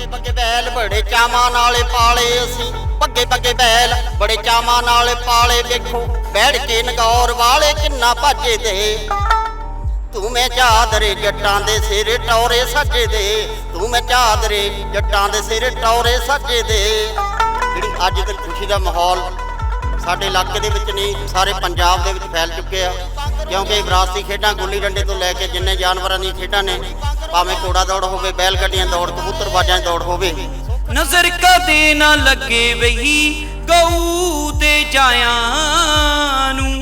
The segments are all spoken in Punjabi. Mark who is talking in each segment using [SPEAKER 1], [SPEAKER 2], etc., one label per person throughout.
[SPEAKER 1] ਬੱਗੇ ਬੱਗੇ ਬੈਲ, ਬੜੇ ਚਾਵਾਂ ਨਾਲੇ ਪਾਲੇ ਅਸੀਂ। ਬੱਗੇ ਬੱਗੇ ਬੈਲ, ਬੜੇ ਚਾਵਾਂ ਨਾਲੇ ਪਾਲੇ। ਵੇਖੋ, ਬੈਠ ਕੇ ਨਗੌਰ ਵਾਲੇ ਕਿੰਨਾ ਭੱਜੇ ਦੇ। ਤੂੰ ਮੈਂ ਚਾਦਰੇ ਜੱਟਾਂ ਦੇ ਸਿਰ ਟੌਰੇ ਸੱਜੇ ਦੇ। ਤੂੰ ਮੈਂ ਚਾਦਰੇ ਜੱਟਾਂ ਦੇ ਸਿਰ ਟੌਰੇ ਸੱਜੇ ਦੇ। ਜਿਹੜੀ ਅੱਜ ਦੀ ਖੁਸ਼ੀ ਦਾ ਮਾਹੌਲ ਸਾਡੇ ਇਲਾਕੇ ਦੇ ਵਿੱਚ ਨਹੀਂ, ਸਾਰੇ ਪੰਜਾਬ ਦੇ ਵਿੱਚ ਫੈਲ ਚੁੱਕੇ ਆ ਕਿਉਂਕਿ ਵਿਰਾਸਤੀ ਖੇਡਾਂ ਗੁੱਲੀ ਡੰਡੇ ਤੋਂ ਲੈ ਕੇ ਜਿੰਨੇ ਜਾਨਵਰਾਂ ਦੀਆਂ ਖੇਡਾਂ ਨੇ ਭਾਵੇਂ ਘੋੜਾ ਦੌੜ ਹੋਵੇ ਬੈਲ ਗੱਡੀਆਂ ਦੌੜ, ਕਬੂਤਰਬਾਜ਼ਾਂ ਦੌੜ ਹੋਵੇ।
[SPEAKER 2] ਨਜ਼ਰ ਕਦੇ ਨਾ ਲੱਗੇ ਵਹੀ ਗਊ ਤੇ ਜਾਇਆਂ ਨੂੰ।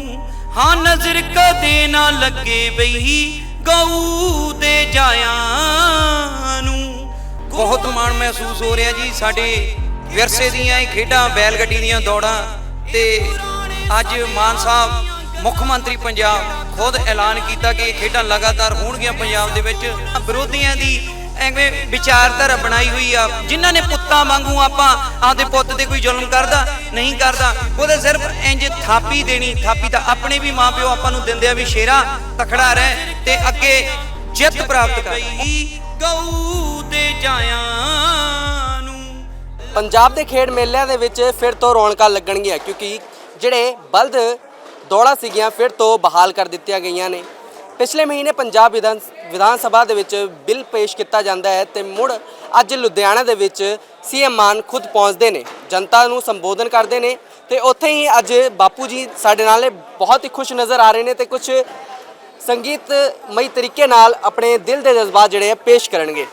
[SPEAKER 2] ਹਾਂ, ਨਜ਼ਰ ਕਦੇ ਨਾ ਲੱਗੇ ਵਹੀ ਗਊ ਤੇ ਜਾਇਆਂ ਨੂੰ। ਬਹੁਤ ਮਾਣ ਮਹਿਸੂਸ ਹੋ ਰਿਹਾ ਜੀ ਸਾਡੇ ਵਿਰਸੇ ਦੀਆਂ ਇਹ ਖੇਡਾਂ ਬੈਲ ਗੱਡੀ ਦੀਆਂ ਦੌੜਾਂ ਤੇ ਅੱਜ ਮਾਨ ਸਾਹਿਬ ਮੁੱਖ ਮੰਤਰੀ ਪੰਜਾਬ ਖੁਦ ਐਲਾਨ ਕੀਤਾ ਕਿ ਇਹ ਖੇਡਾਂ ਲਗਾਤਾਰ ਹੋਣਗੀਆਂ ਪੰਜਾਬ ਦੇ ਵਿੱਚ। ਵਿਰੋਧੀਆਂ ਦੀ ਐਵੇਂ ਵਿਚਾਰਧਾਰਾ ਬਣਾਈ ਹੋਈ ਆ। ਜਿਨ੍ਹਾਂ ਨੇ ਪੁੱਤਾਂ ਵਾਂਗੂ ਆਪਾਂ ਆਪਦੇ ਪੁੱਤ ਤੇ ਕੋਈ ਜ਼ੁਲਮ ਕਰਦਾ ਨਹੀਂ ਕਰਦਾ ਉਹਦੇ ਸਿਰਫ ਇੰਜ ਥਾਪੀ ਦੇਣੀ ਥਾਪੀ ਤਾਂ ਆਪਣੇ ਵੀ ਮਾਪਿਓ ਆਪਾਂ ਨੂੰ ਦਿੰਦੇ ਆ ਵੀ ਸ਼ੇਰਾ ਤਖੜਾ ਰਹਿ ਤੇ ਅੱਗੇ ਜਿੱਤ ਪ੍ਰਾਪਤ ਕਰ। ਗਊ ਤੇ ਜਾਇਆਂ ਨੂੰ।
[SPEAKER 3] ਪੰਜਾਬ ਦੇ ਖੇਡ ਮੇਲਿਆਂ ਦੇ ਵਿੱਚ ਫਿਰ ਤੋਂ ਰੌਣਕਾਂ ਲੱਗਣਗੀਆਂ ਕਿਉਂਕਿ ਜਿਹੜੇ ਬਲਦ ਦੌੜਾਂ ਸੀਗੀਆਂ, ਫਿਰ ਤੋਂ ਬਹਾਲ ਕਰ ਦਿੱਤੀਆਂ ਗਈਆਂ ਨੇ। ਪਿਛਲੇ ਮਹੀਨੇ ਪੰਜਾਬ ਵਿਧਾਨ ਵਿਧਾਨ ਸਭਾ ਦੇ ਵਿੱਚ ਬਿੱਲ ਪੇਸ਼ ਕੀਤਾ ਜਾਂਦਾ ਹੈ ਤੇ ਮੁੜ ਅੱਜ ਲੁਧਿਆਣਾ ਦੇ ਵਿੱਚ ਸੀਐਮ ਮਾਨ ਖੁਦ ਪਹੁੰਚਦੇ ਨੇ। ਜਨਤਾ ਨੂੰ ਸੰਬੋਧਨ ਕਰਦੇ ਨੇ ਤੇ ਉੱਥੇ ਹੀ ਅੱਜ ਬਾਪੂ ਜੀ ਸਾਡੇ ਨਾਲ ਬਹੁਤ ਹੀ ਖੁਸ਼ ਨਜ਼ਰ ਆ ਰਹੇ ਨੇ ਤੇ ਕੁਝ ਸੰਗੀਤਮਈ ਤਰੀਕੇ ਨਾਲ ਆਪਣੇ ਦਿਲ ਦੇ ਜਜ਼ਬਾਤ ਜਿਹੜੇ ਆ, ਪੇਸ਼ ਕਰਨਗੇ।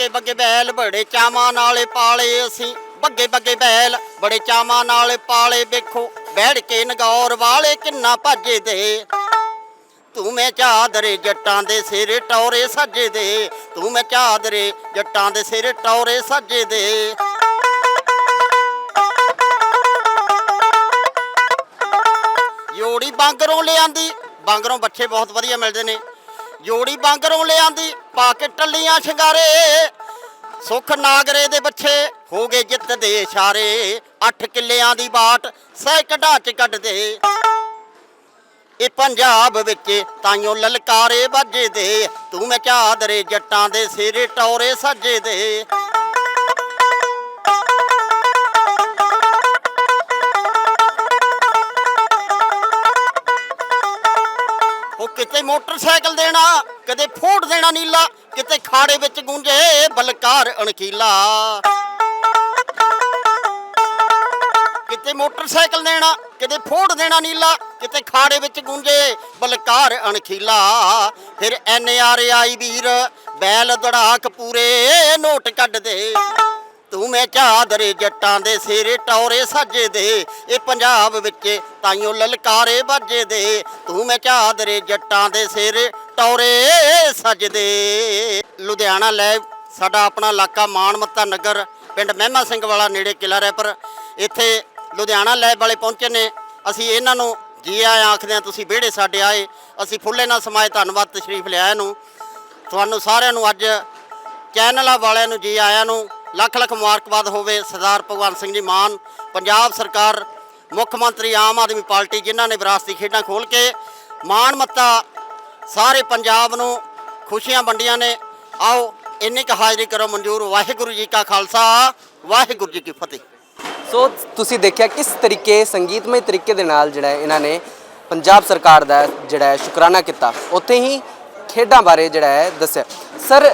[SPEAKER 1] ਬੱਗੇ ਬੱਗੇ ਬੈਲ, ਬੜੇ ਚਾਵਾਂ ਨਾਲੇ ਪਾਲੇ ਅਸੀਂ। ਬੱਗੇ ਬੱਗੇ ਬੈਲ, ਬੜੇ ਚਾਵਾਂ ਨਾਲੇ ਪਾਲੇ ਵੇਖੋ। ਬੈਠ ਕੇ ਨਗੌਰ ਵਾਲੇ ਕਿੰਨਾ ਭਾਜੇ ਦੇ। ਤੂੰ ਮੈਂ ਚਾਦਰੇ ਜੱਟਾਂ ਦੇ ਸਿਰ ਟੌਰੇ ਸੱਜੇ ਦੇ। ਤੂੰ ਮੈਂ ਚਾਦਰੇ ਜੱਟਾਂ ਦੇ ਸਿਰ ਟੌਰੇ ਸੱਜੇ ਦੇ। ਜੋੜੀ ਬਾਂਗਰੋਂ ਲਿਆਂਦੀ। ਬਾਂਗਰੋਂ ਬੱਚੇ ਬਹੁਤ ਵਧੀਆ ਮਿਲਦੇ ਨੇ। ਜੋੜੀ ਬਾਂਗਰੋਂ ਲਿਆਂਦੀ। ਪਾ ਕੇ ਟੱਲੀਆਂ ਸ਼ਿੰਗਾਰੇ। ਸੁਖ ਨਾਗਰੇ ਦੇ ਬੱਚੇ ਹੋ ਗਏ ਜਿੱਤ ਦੇ ਇਸ਼ਾਰੇ। ਅੱਠ ਕਿੱਲਿਆਂ ਦੀ ਬਾਟ ਸੈਕੜਾ ਚ ਕੱਢਦੇ। ਇਹ ਪੰਜਾਬ ਵਿੱਚ ਤਾਈਓ ਲਲਕਾਰੇ ਵੱਜਦੇ। ਤੂੰ ਮੈਂ ਚਾਦਰੇ ਜੱਟਾਂ ਦੇ ਸਿਰ ਟੌਰੇ ਸੱਜੇ ਮੋਟਰਸਾਈਕਲ ਦੇਣਾ, ਕਦੇ ਫੋੜ ਦੇਣਾ ਨੀਲਾ, ਕਿਤੇ ਖਾੜੇ ਵਿੱਚ ਗੂੰਜੇ ਬਲਕਾਰ ਅਣਖੀਲਾ। ਕਿਤੇ ਮੋਟਰਸਾਈਕਲ ਦੇਣਾ ਕਿਤੇ ਫੋੜ ਦੇਣਾ ਨੀਲਾ, ਕਿਤੇ ਖਾੜੇ ਵਿੱਚ ਗੂੰਜੇ ਬਲਕਾਰ ਅਣਖੀਲਾ। ਫਿਰ ਐਨ ਆਰ ਆਈ ਵੀਰ ਬੈਲ ਦੜਾਕ ਪੂਰੇ ਨੋਟ ਕੱਢ ਦੇ। ਤੂੰ ਮੈਂ ਚਾਦਰੇ ਜੱਟਾਂ ਦੇ ਸਿਰ ਟੌਰੇ ਸੱਜੇ ਦੇ। ਇਹ ਪੰਜਾਬ ਵਿੱਚ ਤਾਈਓ ਲਲਕਾਰੇ ਬਾਜੇ ਦੇ। ਤੂੰ ਮੈਂ ਚਾਦਰੇ ਜੱਟਾਂ ਦੇ ਸਿਰ ਟੌਰੇ ਸੱਜਦੇ। ਲੁਧਿਆਣਾ ਲੈ ਸਾਡਾ ਆਪਣਾ ਇਲਾਕਾ ਮਾਨਮੱਤਾ ਨਗਰ, ਪਿੰਡ ਮਹਿਮਾ ਸਿੰਘ ਵਾਲਾ ਨੇੜੇ ਕਿਲਾ ਰੈਪਰ ਇੱਥੇ ਲੁਧਿਆਣਾ ਲੈਬ ਵਾਲੇ ਪਹੁੰਚੇ ਨੇ। ਅਸੀਂ ਇਹਨਾਂ ਨੂੰ ਜੀ ਆਇਆਂ ਆਖਦੇ ਹਾਂ, ਤੁਸੀਂ ਵਿਹੜੇ ਸਾਡੇ ਆਏ। ਅਸੀਂ ਫੁੱਲੇ ਨਾਲ ਸਮਾਏ, ਧੰਨਵਾਦ ਤਸ਼ਰੀਫ ਲਿਆਇਆ ਨੂੰ। ਤੁਹਾਨੂੰ ਸਾਰਿਆਂ ਨੂੰ ਅੱਜ ਚੈਨਲਾਂ ਵਾਲਿਆਂ ਨੂੰ, ਜੀ ਆਇਆਂ ਨੂੰ ਲੱਖ ਲੱਖ ਮੁਬਾਰਕਬਾਦ ਹੋਵੇ ਸਰਦਾਰ ਭਗਵੰਤ ਸਿੰਘ ਜੀ ਮਾਨ, ਪੰਜਾਬ ਸਰਕਾਰ, ਮੁੱਖ ਮੰਤਰੀ ਆਮ ਆਦਮੀ ਪਾਰਟੀ ਜਿਨ੍ਹਾਂ ਨੇ ਵਿਰਾਸਤੀ ਖੇਡਾਂ ਖੋਲ ਕੇ ਮਾਣ ਮੱਤਾ ਸਾਰੇ ਪੰਜਾਬ ਨੂੰ ਖੁਸ਼ੀਆਂ ਵੰਡੀਆਂ ਨੇ। ਆਓ, ਇੰਨੀ ਕੁ ਹਾਜ਼ਰੀ ਕਰੋ ਮਨਜ਼ੂਰ। ਵਾਹਿਗੁਰੂ ਜੀ ਕਾ ਖਾਲਸਾ, ਵਾਹਿਗੁਰੂ ਜੀ ਕੀ ਫਤਿਹ।
[SPEAKER 3] ਸੋ ਤੁਸੀਂ ਦੇਖਿਆ ਕਿਸ ਤਰੀਕੇ, ਸੰਗੀਤਮਈ ਤਰੀਕੇ ਦੇ ਨਾਲ ਜਿਹੜਾ ਇਹਨਾਂ ਨੇ ਪੰਜਾਬ ਸਰਕਾਰ ਦਾ ਜਿਹੜਾ ਸ਼ੁਕਰਾਨਾ ਕੀਤਾ। ਉੱਥੇ ਹੀ ਖੇਡਾਂ ਬਾਰੇ ਜਿਹੜਾ ਹੈ ਦੱਸਿਆ। ਸਰ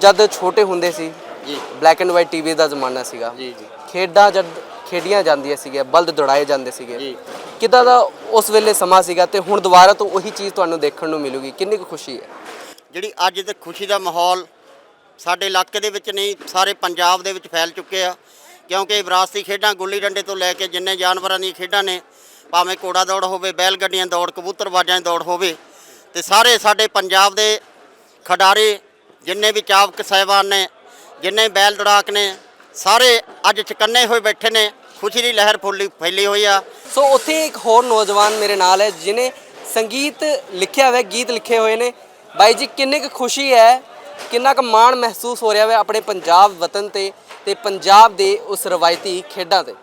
[SPEAKER 3] ਜਦ ਛੋਟੇ ਹੁੰਦੇ ਸੀ
[SPEAKER 1] ਜੀ।
[SPEAKER 3] ਬਲੈਕ ਐਂਡ ਵਾਈਟ ਟੀਵੀ ਦਾ ਜ਼ਮਾਨਾ ਸੀਗਾ।
[SPEAKER 1] ਜੀ ਜੀ।
[SPEAKER 3] ਖੇਡਾਂ ਜਦ ਖੇਡੀਆਂ ਜਾਂਦੀਆਂ ਸੀਗੀਆਂ ਬਲਦ ਦੌੜਾਏ ਜਾਂਦੇ ਸੀਗੇ।
[SPEAKER 1] ਜੀ।
[SPEAKER 3] ਕਿੱਦਾਂ ਦਾ ਉਸ ਵੇਲੇ ਸਮਾਂ ਸੀਗਾ ਤੇ ਹੁਣ ਦੁਬਾਰਾ ਤੋਂ ਉਹੀ ਚੀਜ਼ ਤੁਹਾਨੂੰ ਦੇਖਣ ਨੂੰ ਮਿਲੂਗੀ ਕਿੰਨੀ ਕੁ ਖੁਸ਼ੀ ਹੈ?
[SPEAKER 1] ਜਿਹੜੀ ਅੱਜ ਤੇ ਖੁਸ਼ੀ ਦਾ ਮਾਹੌਲ ਸਾਡੇ ਇਲਾਕੇ ਦੇ ਵਿੱਚ ਨਹੀਂ ਸਾਰੇ ਪੰਜਾਬ ਦੇ ਵਿੱਚ ਫੈਲ ਚੁੱਕੇ ਆ। ਕਿਉਂਕਿ ਵਿਰਾਸਤੀ ਖੇਡਾਂ ਗੁੱਲੀ ਡੰਡੇ ਤੋਂ ਲੈ ਕੇ ਜਿੰਨੇ ਜਾਨਵਰਾਂ ਦੀਆਂ ਖੇਡਾਂ ਨੇ ਭਾਵੇਂ ਘੋੜਾ ਦੌੜ ਹੋਵੇ ਬੈਲ ਗੱਡੀਆਂ ਦੌੜ ਕਬੂਤਰਬਾਜ਼ਾਂ ਦੀ ਦੌੜ ਹੋਵੇ ਤੇ ਸਾਰੇ ਸਾਡੇ ਪੰਜਾਬ ਦੇ ਖਿਡਾਰੀ ਜਿੰਨੇ ਵੀ ਚਾਵਕ ਸਹਿਬਾਨ ਨੇ ਜਿੰਨੇ ਬੈਲ ਦੌੜਾਕ ਨੇ ਸਾਰੇ ਅੱਜ ਚਕੰਨੇ ਹੋਏ ਬੈਠੇ ਨੇ ਖੁਸ਼ੀ ਦੀ ਲਹਿਰ ਫੁੱਲੀ ਫੈਲੀ ਹੋਈ ਆ।
[SPEAKER 3] ਸੋ ਉੱਥੇ ਇੱਕ ਹੋਰ ਨੌਜਵਾਨ ਮੇਰੇ ਨਾਲ ਹੈ ਜਿਨੇ ਸੰਗੀਤ ਲਿਖਿਆ ਹੋਇਆ ਗੀਤ ਲਿਖੇ ਹੋਏ ਨੇ। ਬਾਈ ਜੀ ਕਿੰਨੀ ਕੁ ਖੁਸ਼ੀ ਹੈ ਕਿੰਨਾ ਕੁ ਮਾਣ ਮਹਿਸੂਸ ਹੋ ਰਿਹਾ ਹੈ ਆਪਣੇ ਪੰਜਾਬ ਵਤਨ ਤੇ ਤੇ ਪੰਜਾਬ ਦੇ ਉਸ ਰਵਾਇਤੀ ਖੇਡਾਂ ਤੇ?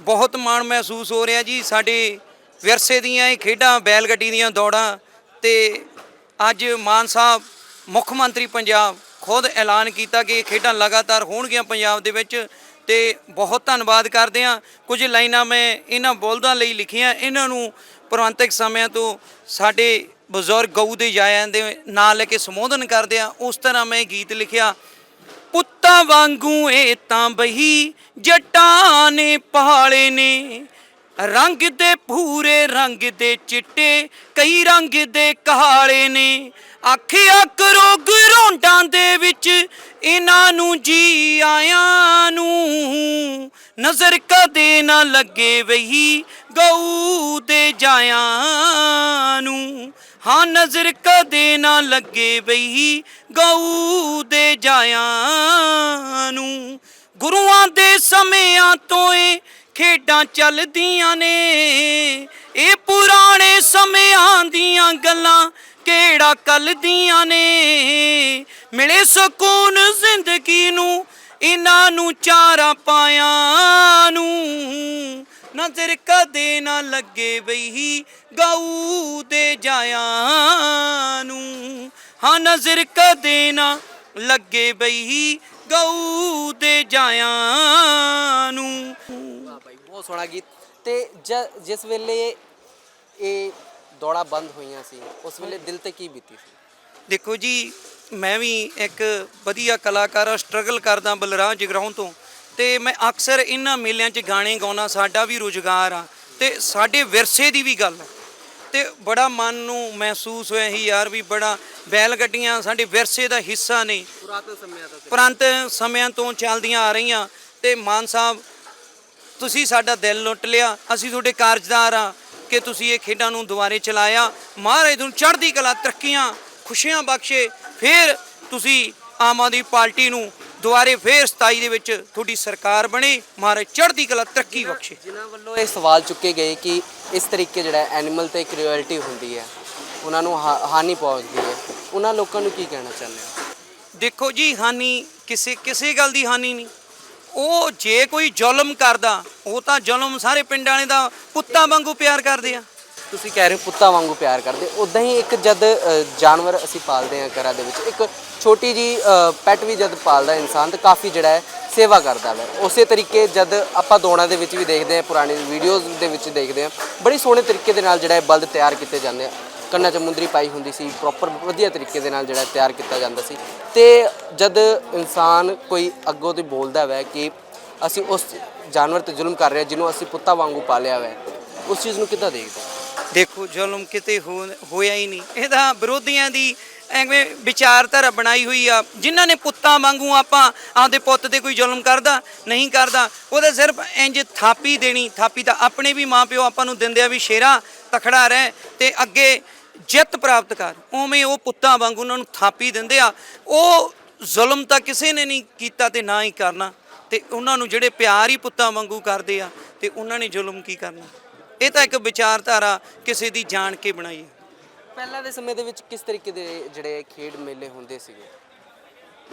[SPEAKER 2] ਬਹੁਤ ਮਾਣ ਮਹਿਸੂਸ ਹੋ ਰਿਹਾ ਜੀ ਸਾਡੇ ਵਿਰਸੇ ਦੀਆਂ ਇਹ ਖੇਡਾਂ ਬੈਲ ਗੱਡੀ ਦੀਆਂ ਦੌੜਾਂ ਤੇ ਅੱਜ ਮਾਨ ਸਾਹਿਬ ਮੁੱਖ ਮੰਤਰੀ ਪੰਜਾਬ ਖੁਦ ਐਲਾਨ ਕੀਤਾ ਕਿ ਇਹ ਖੇਡਾਂ ਲਗਾਤਾਰ ਹੋਣਗੀਆਂ ਪੰਜਾਬ ਦੇ ਵਿੱਚ ਤੇ ਬਹੁਤ ਧੰਨਵਾਦ ਕਰਦੇ ਹਾਂ। ਕੁਝ ਲਾਈਨਾਂ ਮੈਂ ਇਹਨਾਂ ਬੋਲਦਾਂ ਲਈ ਲਿਖੀਆਂ। ਇਹਨਾਂ ਨੂੰ ਪੁਰਾਂਤਿਕ ਸਮਿਆਂ ਤੋਂ ਸਾਡੇ ਬਜ਼ੁਰਗ ਗਊ ਦੇ ਜਾਇਆਂ ਦੇ ਨਾਂ ਲੈ ਕੇ ਸੰਬੋਧਨ ਕਰਦੇ ਆ ਉਸ ਤਰ੍ਹਾਂ ਮੈਂ ਗੀਤ ਲਿਖਿਆ, ਪੁੱਤਾਂ ਵਾਂਗੂ ਇਹ ਤਾਂ ਬਹੀ ਜਟਾਂ ਨੇ ਪਹਾੜੇ ਨੇ। ਰੰਗ ਦੇ ਭੂਰੇ, ਰੰਗ ਦੇ ਚਿੱਟੇ, ਕਈ ਰੰਗ ਦੇ ਕਾਲੇ ਨੇ। ਆਖਿਆ ਕਰੋ ਨਜ਼ਰ ਕਦੇ ਨਾ ਲੱਗੇ ਵਹੀ ਗਊ ਦੇ ਜਾਇਆਂ ਨੂੰ। ਹਾਂ, ਨਜ਼ਰ ਕਦੇ ਨਾ ਲੱਗੇ ਵਹੀ ਗਊ ਦੇ ਜਾਇਆਂ ਨੂੰ। ਗੁਰੂਆਂ ਦੇ ਸਮਿਆਂ ਤੋਂ ਏ ਖੇਡਾਂ ਚੱਲਦੀਆਂ ਨੇ। ਇਹ ਪੁਰਾਣੇ ਸਮਿਆਂ ਦੀਆਂ ਗੱਲਾਂ ਕਿਹੜਾ ਕੱਲ ਦੀਆਂ ਨੇ। ਮਿਲੇ ਸਕੂਨ ਜ਼ਿੰਦਗੀ ਨੂੰ, ਇਹਨਾਂ ਨੂੰ ਚਾਰਾਂ ਪਾਇਆ ਨਜ਼ਰ ਕਦੇ ਨਾ ਲੱਗੇ ਬਈ ਗਊ ਦੇ ਜਾਇਆਂ ਨੂੰ। ਹਾਂ ਨਜ਼ਰ ਕਦੇ ਨਾ ਲੱਗੇ ਬਈ ਗਊ ਦੇ ਜਾਇਆਂ ਨੂੰ।
[SPEAKER 3] ਵਾਹ ਭਾਈ ਬਹੁਤ ਸੋਹਣਾ ਗੀਤ। ਤੇ ਜਿਸ ਵੇਲੇ ਇਹ ਦੌੜਾ ਬੰਦ ਹੋਈਆਂ ਸੀ ਉਸ ਵੇਲੇ ਦਿਲ ਤੇ ਕੀ ਬੀਤੀ ਸੀ?
[SPEAKER 2] ਦੇਖੋ ਜੀ ਮੈਂ ਵੀ ਇੱਕ ਵਧੀਆ ਕਲਾਕਾਰ ਸਟਰਗਲ ਕਰਦਾ ਬਲਰਾਜ ਜਗਰਾਉਂ ਤੋਂ। ਤੇ ਮੈਂ ਅਕਸਰ ਇਹਨਾਂ ਮੇਲਿਆਂ 'ਚ ਗਾਣੇ ਗਾਉਣਾ ਸਾਡਾ ਵੀ ਰੁਜ਼ਗਾਰ ਆ ਤੇ ਸਾਡੇ ਵਿਰਸੇ ਦੀ ਵੀ ਗੱਲ ਆ। ਤੇ ਬੜਾ ਮਨ ਨੂੰ ਮਹਿਸੂਸ ਹੋਇਆ ਸੀ ਯਾਰ ਵੀ ਬੜਾ ਬੈਲ ਗੱਡੀਆਂ ਸਾਡੇ ਵਿਰਸੇ ਦਾ ਹਿੱਸਾ ਨੇ।
[SPEAKER 3] ਪੁਰਾਤਨ ਸਮਿਆਂ ਤੋਂ
[SPEAKER 2] ਪ੍ਰੰਤ ਸਮਿਆਂ ਤੋਂ ਚੱਲਦੀਆਂ ਆ ਰਹੀਆਂ ਤੇ ਮਾਨ ਸਾਹਿਬ ਤੁਸੀਂ ਸਾਡਾ ਦਿਲ ਲੁੱਟ ਲਿਆ ਅਸੀਂ ਤੁਹਾਡੇ ਕਾਰਜਦਾਰ ਆ ਕਿ ਤੁਸੀਂ ਇਹ ਖੇਡਾਂ ਨੂੰ ਦੁਬਾਰੇ ਚਲਾਇਆ। ਮਹਾਰਾਜ ਤੁਹਾਨੂੰ ਚੜ੍ਹਦੀ ਕਲਾ ਤਰੱਕੀਆਂ ਖੁਸ਼ੀਆਂ ਬਖਸ਼ੇ ਫਿਰ ਤੁਸੀਂ ਆਮ ਆਦਮੀ ਪਾਰਟੀ ਨੂੰ ਦੁਬਾਰੇ ਫੇਰ 27 ਦੇ ਵਿੱਚ ਤੁਹਾਡੀ ਸਰਕਾਰ ਬਣੇ। ਮਹਾਰਾਜ ਚੜ੍ਹਦੀ ਕਲਾ ਤਰੱਕੀ ਬਖਸ਼ੇ।
[SPEAKER 3] ਜਿਨ੍ਹਾਂ ਵੱਲੋਂ ਇਹ ਸਵਾਲ ਚੁੱਕੇ ਗਏ ਕਿ ਇਸ ਤਰੀਕੇ ਜਿਹੜਾ ਐਨੀਮਲ ਤੇ ਕ੍ਰੂਅਲਟੀ ਹੁੰਦੀ ਹੈ ਉਹਨਾਂ ਨੂੰ ਹਾਨੀ ਪਹੁੰਚਦੀ ਹੈ। ਉਹਨਾਂ ਲੋਕਾਂ ਨੂੰ ਕੀ ਕਹਿਣਾ ਚਾਹੁੰਦੇ ਹੋ?
[SPEAKER 2] ਦੇਖੋ ਜੀ ਹਾਨੀ ਕਿਸੇ ਕਿਸੇ ਗੱਲ ਦੀ ਹਾਨੀ ਨਹੀਂ। ਉਹ ਜੇ ਕੋਈ ਜ਼ੁਲਮ ਕਰਦਾ ਉਹ ਤਾਂ ਜ਼ੁਲਮ ਸਾਰੇ ਪਿੰਡਾਂ ਵਾਲੇ ਦਾ ਪੁੱਤਾਂ ਵਾਂਗੂ ਪਿਆਰ ਕਰਦੇ ਆ।
[SPEAKER 3] ਤੁਸੀਂ ਕਹਿ ਰਹੇ ਹੋ ਪੁੱਤਾਂ ਵਾਂਗੂ ਪਿਆਰ ਕਰਦੇ ਉਦਾਂ ਹੀ ਇੱਕ ਜਦ ਅ, ਜਾਨਵਰ ਅਸੀਂ ਪਾਲਦੇ ਹਾਂ ਘਰਾਂ ਦੇ ਵਿੱਚ ਇੱਕ ਛੋਟੀ ਜੀ ਪੈਟ ਵੀ ਜਦ ਪਾਲਦਾ ਇਨਸਾਨ ਤਾਂ ਕਾਫੀ ਜਿਹੜਾ ਹੈ ਸੇਵਾ ਕਰਦਾ ਹੈ ਉਸੇ ਤਰੀਕੇ ਜਦ ਆਪਾਂ ਦੌੜਾਂ ਦੇ ਵਿੱਚ ਵੀ ਦੇਖਦੇ ਹਾਂ ਪੁਰਾਣੀ ਵੀਡੀਓਜ਼ ਦੇ ਵਿੱਚ ਦੇਖਦੇ ਹਾਂ ਬੜੀ ਸੋਹਣੇ ਤਰੀਕੇ ਦੇ ਨਾਲ ਜਿਹੜਾ ਹੈ ਬਲਦ ਤਿਆਰ ਕੀਤੇ ਜਾਂਦੇ ਆ। ਕੰਨਾਂ 'ਚ ਮੁੰਦਰੀ ਪਾਈ ਹੁੰਦੀ ਸੀ ਪ੍ਰੋਪਰ ਵਧੀਆ ਤਰੀਕੇ ਦੇ ਨਾਲ ਜਿਹੜਾ ਤਿਆਰ ਕੀਤਾ ਜਾਂਦਾ ਸੀ। ਤੇ ਜਦ ਇਨਸਾਨ ਕੋਈ ਅੱਗੋਂ ਤੋਂ ਬੋਲਦਾ ਵੈ ਕਿ ਅਸੀਂ ਉਸ ਜਾਨਵਰ ਤੇ ਜ਼ੁਲਮ ਕਰ ਰਹੇ ਹਾਂ ਜਿਹਨੂੰ ਅਸੀਂ ਪੁੱਤਾਂ ਵਾਂਗੂ ਪਾਲਿਆ ਹੋਇਆ ਉਸ ਚੀਜ਼ ਨੂੰ ਕਿੱਦਾਂ ਦੇਖਦੇ ਹੋ?
[SPEAKER 2] ਦੇਖੋ, ਜ਼ੁਲਮ ਕਿਤੇ ਹੋ- ਹੋਇਆ ਹੀ ਨਹੀਂ। ਇਹਦਾ ਵਿਰੋਧੀਆਂ ਦੀ ਐਵੇਂ ਵਿਚਾਰਧਾਰਾ ਬਣਾਈ ਹੋਈ ਆ। ਜਿਨ੍ਹਾਂ ਨੇ ਪੁੱਤਾਂ ਵਾਂਗੂ ਆਪਾਂ ਆਪਦੇ ਪੁੱਤ ਤੇ ਕੋਈ ਜ਼ੁਲਮ ਕਰਦਾ, ਨਹੀਂ ਕਰਦਾ ਉਹਦਾ ਸਿਰਫ ਇੰਜ ਥਾਪੀ ਦੇਣੀ, ਥਾਪੀ ਤਾਂ ਆਪਣੇ ਵੀ ਮਾਪਿਓ ਆਪਾਂ ਨੂੰ ਦਿੰਦੇ ਆ ਵੀ ਸ਼ੇਰਾ, ਤਖੜਾ ਰਹਿ ਤੇ ਅੱਗੇ ਜਿੱਤ ਪ੍ਰਾਪਤ ਕਰ। ਉਵੇਂ ਉਹ ਪੁੱਤਾਂ ਵਾਂਗੂ ਉਹਨਾਂ ਨੂੰ ਥਾਪੀ ਦਿੰਦੇ ਆ। ਉਹ ਜ਼ੁਲਮ ਤਾਂ ਕਿਸੇ ਨੇ ਨਹੀਂ ਕੀਤਾ ਤੇ ਨਾ ਹੀ ਕਰਨਾ। ਤੇ ਉਹਨਾਂ ਨੂੰ ਜਿਹੜੇ ਪਿਆਰ ਹੀ ਪੁੱਤਾਂ ਵਾਂਗੂ ਕਰਦੇ ਆ, ਤੇ ਉਹਨਾਂ ਨੇ ਜ਼ੁਲਮ ਕੀ ਕਰਨਾ? ਇਹ ਤਾਂ ਇੱਕ ਵਿਚਾਰਧਾਰਾ ਕਿਸੇ ਦੀ ਜਾਣ ਕੇ ਬਣਾਈ ਹੈ।
[SPEAKER 3] ਪਹਿਲਾਂ ਦੇ ਸਮੇਂ ਦੇ ਵਿੱਚ ਕਿਸ ਤਰੀਕੇ ਦੇ ਜਿਹੜੇ ਖੇਡ ਮੇਲੇ ਹੁੰਦੇ ਸੀਗੇ?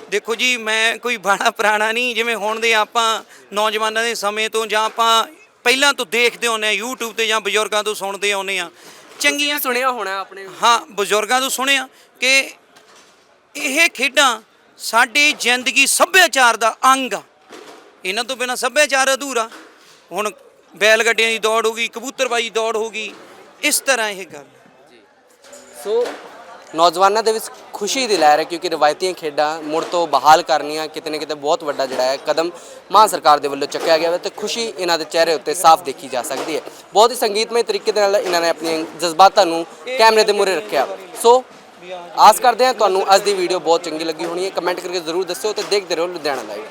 [SPEAKER 2] ਦੇਖੋ ਜੀ ਮੈਂ ਕੋਈ ਬਾਣਾ ਪੁਰਾਣਾ ਨਹੀਂ ਜਿਵੇਂ ਹੁਣ ਦੇ ਆਪਾਂ ਨੌਜਵਾਨਾਂ ਦੇ ਸਮੇਂ ਤੋਂ ਜਾਂ ਆਪਾਂ ਪਹਿਲਾਂ ਤੋਂ ਦੇਖਦੇ ਆਉਂਦੇ ਆ YouTube ਤੇ ਜਾਂ ਬਜ਼ੁਰਗਾਂ ਤੋਂ ਸੁਣਦੇ ਆਉਂਦੇ ਆ ਚੰਗੀਆਂ
[SPEAKER 3] ਸੁਣਿਆ ਹੋਣਾ ਆਪਣੇ
[SPEAKER 2] ਹਾਂ ਬਜ਼ੁਰਗਾਂ ਤੋਂ ਸੁਣਿਆ ਕਿ ਇਹ ਖੇਡਾਂ ਸਾਡੀ ਜ਼ਿੰਦਗੀ ਸੱਭਿਆਚਾਰ ਦਾ ਅੰਗ ਆ। ਇਹਨਾਂ ਤੋਂ ਬਿਨਾ ਸੱਭਿਆਚਾਰ ਅਧੂਰਾ। ਹੁਣ ਬੈਲ ਗੱਡੀਆਂ ਦੀ ਦੌੜ ਹੋ ਗਈ ਕਬੂਤਰਬਾਜੀ ਦੌੜ ਹੋ ਗਈ, ਇਸ ਤਰ੍ਹਾਂ ਇਹ ਗੱਲ।
[SPEAKER 3] ਸੋ, ਨੌਜਵਾਨਾਂ ਦੇ ਵਿੱਚ ਖੁਸ਼ੀ ਦੀ ਲਹਿਰ ਹੈ ਕਿਉਂਕਿ ਰਵਾਇਤੀ ਖੇਡਾਂ ਮੁੜ ਤੋਂ ਬਹਾਲ ਕਰਨੀਆਂ ਕਿਤੇ ਨਾ ਕਿਤੇ ਬਹੁਤ ਵੱਡਾ ਜਿਹੜਾ ਹੈ ਕਦਮ ਮਾਨ ਸਰਕਾਰ ਦੇ ਵੱਲੋਂ ਚੱਕਿਆ ਗਿਆ ਹੈ ਤੇ ਖੁਸ਼ੀ ਇਹਨਾਂ ਦੇ ਚਿਹਰੇ ਉੱਤੇ ਸਾਫ਼ ਦੇਖੀ ਜਾ ਸਕਦੀ ਹੈ। ਬਹੁਤ ਹੀ ਸੰਗੀਤਮਈ ਤਰੀਕੇ ਦੇ ਨਾਲ ਇਹਨਾਂ ਨੇ ਆਪਣੀਆਂ ਜਜ਼ਬਾਤਾਂ ਨੂੰ ਕੈਮਰੇ ਦੇ ਮੂਹਰੇ ਰੱਖਿਆ। ਸੋ, ਆਸ ਕਰਦੇ ਹਾਂ ਤੁਹਾਨੂੰ ਅੱਜ ਦੀ ਵੀਡੀਓ ਬਹੁਤ ਚੰਗੀ ਲੱਗੀ ਹੋਣੀ ਹੈ। ਕਮੈਂਟ ਕਰਕੇ ਜ਼ਰੂਰ ਦੱਸਿਓ ਤੇ ਦੇਖਦੇ ਰਹੋ ਲੁਧਿਆਣਾ ਲਾਈਵ।